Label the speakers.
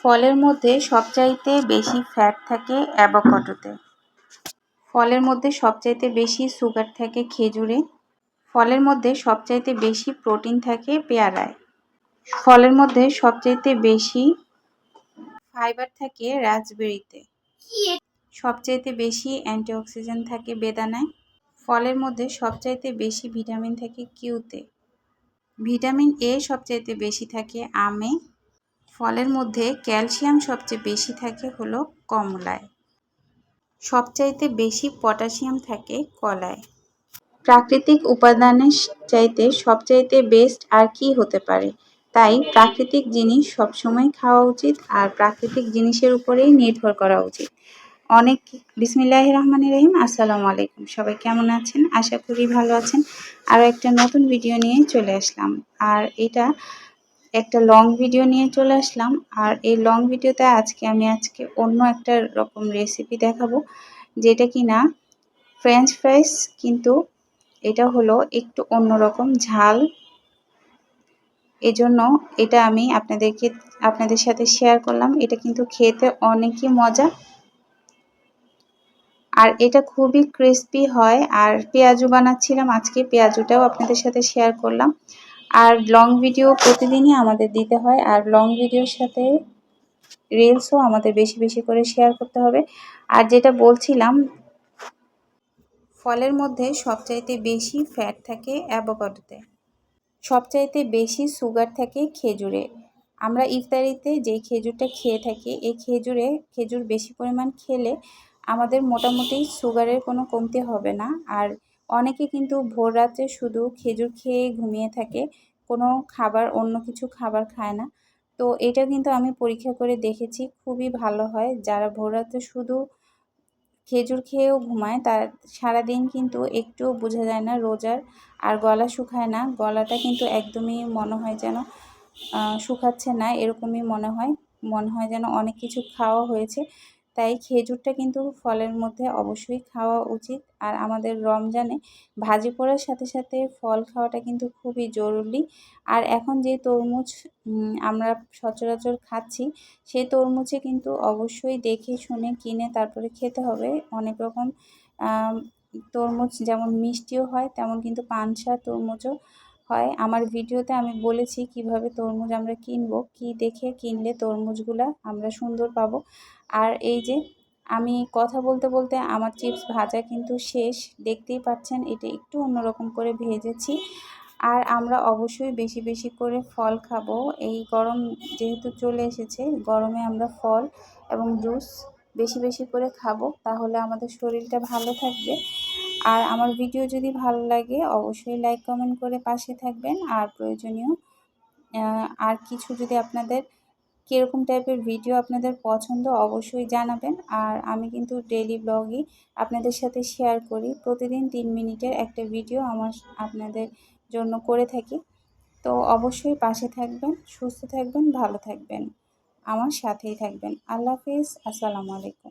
Speaker 1: ফলের মধ্যে সবচাইতে বেশি ফ্যাট থাকে অ্যাভোকাডোতে। ফলের মধ্যে সবচাইতে বেশি সুগার থাকে খেজুরে। ফলের মধ্যে সবচাইতে বেশি প্রোটিন থাকে পেয়ারায়। ফলের মধ্যে সবচাইতে বেশি ফাইবার থাকে রাজবেরিতে সবচাইতে বেশি অ্যান্টিঅক্সিডেন্ট থাকে বেদানায়। ফলের মধ্যে সবচাইতে বেশি ভিটামিন থাকে কিউতে। ভিটামিন এ সবচাইতে বেশি থাকে আমে। ফলের মধ্যে ক্যালসিয়াম সবচেয়ে বেশি থাকে হলো কমলায়। সবচাইতে বেশি পটাশিয়াম থাকে কলায়। প্রাকৃতিক উপাদানের চাইতে সবচাইতে বেস্ট আর কি হতে পারে? তাই প্রাকৃতিক জিনিস সবসময় খাওয়া উচিত আর প্রাকৃতিক জিনিসের উপরেই নির্ভর করা উচিত। অনেক বিসমিল্লাহ রহমান রহিম, আসসালামু আলাইকুম। সবাই কেমন আছেন? আশা করি ভালো আছেন। আরও একটা নতুন ভিডিও নিয়ে চলে আসলাম। আর এটা একটা লং ভিডিও নিয়ে চলে আসলাম। আর এই লং ভিডিওতে আজকে আমি আজকে অন্য একটা রকম রেসিপি দেখাবো, যেটা কি না ফ্রেঞ্চ ফ্রাইস কিন্তু এটা হলো একটু অন্যরকম ঝাল। এজন্য এটা আমি আপনাদেরকে, আপনাদের সাথে শেয়ার করলাম। এটা কিন্তু খেতে অনেকই মজা। আর এটা খুবই ক্রিস্পি হয়। আর পেঁয়াজু বানাচ্ছিলাম আজকে, পেঁয়াজুটাও আপনাদের সাথে শেয়ার করলাম। আর লং ভিডিও প্রতিদিনই আমাদের দিতে হয়, আর লং ভিডিওর সাথে রিলসও আমাদের বেশি বেশি করে শেয়ার করতে হবে। আর যেটা বলছিলাম, ফলের মধ্যে সবচাইতে বেশি ফ্যাট থাকে অ্যাভোকাডোতে সবচাইতে বেশি সুগার থাকে খেজুরে। আমরা ইফতারিতে যে খেজুরটা খেয়ে থাকি, এই খেজুরে, খেজুর বেশি পরিমাণ খেলে আমাদের মোটামুটি সুগারের কোনো কমতি হবে না। আর অনেকে কিন্তু ভোর রাত্রে শুধু খেজুর খেয়ে ঘুমিয়ে থাকে, কোনো খাবার, অন্য কিছু খাবার খায় না। তো এটা কিন্তু আমি পরীক্ষা করে দেখেছি, খুবই ভালো হয়। যারা ভোর রাত্রে শুধু খেজুর খেয়েও ঘুমায়, তার সারাদিন কিন্তু একটুও বোঝা যায় না রোজার, আর গলা শুকায় না। গলাটা কিন্তু একদমই মনে হয় যেন শুকাচ্ছে না, এরকমই মনে হয়। মনে হয় যেন অনেক কিছু খাওয়া হয়েছে। তাই খেজুরটা কিন্তু ফলের মধ্যে অবশ্যই খাওয়া উচিত। আর আমাদের রমজানে ভাজি পোড়ার সাথে সাথে ফল খাওয়াটা কিন্তু খুবই জরুরি। আর এখন যে তরমুজ আমরা সচরাচর খাচ্ছি সেই তরমুজে কিন্তু অবশ্যই দেখে শুনে কিনে তারপরে খেতে হবে। অনেক রকম তরমুজ যেমন মিষ্টিও হয়, তেমন কিন্তু পানসা তরমুজও হয়। আমার ভিডিওতে আমি বলেছি কীভাবে তরমুজ আমরা কিনবো, কি দেখে কিনলে তরমুজগুলা আমরা সুন্দর পাবো। আর এই যে আমি কথা বলতে বলতে আমার চিপস ভাজা কিন্তু শেষ, দেখতেই পাচ্ছেন এটা একটু অন্যরকম করে ভেজেছি। আর আমরা অবশ্যই বেশি বেশি করে ফল খাব। এই গরম যেহেতু চলে এসেছে, গরমে আমরা ফল এবং জুস বেশি বেশি করে খাব, তাহলে আমাদের শরীরটা ভালো থাকবে। আর আমার ভিডিও যদি ভালো লাগে, অবশ্যই লাইক কমেন্ট করে পাশে থাকবেন। আর প্রয়োজনীয় আর কিছু যদি আপনাদের কীরকম টাইপের ভিডিও আপনাদের পছন্দ, অবশ্যই জানাবেন। আর আমি কিন্তু ডেলি ব্লগই আপনাদের সাথে শেয়ার করি। প্রতিদিন তিন মিনিটের একটা ভিডিও আমার আপনাদের জন্য করে থাকি। তো অবশ্যই পাশে থাকবেন, সুস্থ থাকবেন, ভালো থাকবেন। আমার সাথেই থাকবেন। আল্লাহ হাফিজ আসসালামু আলাইকুম।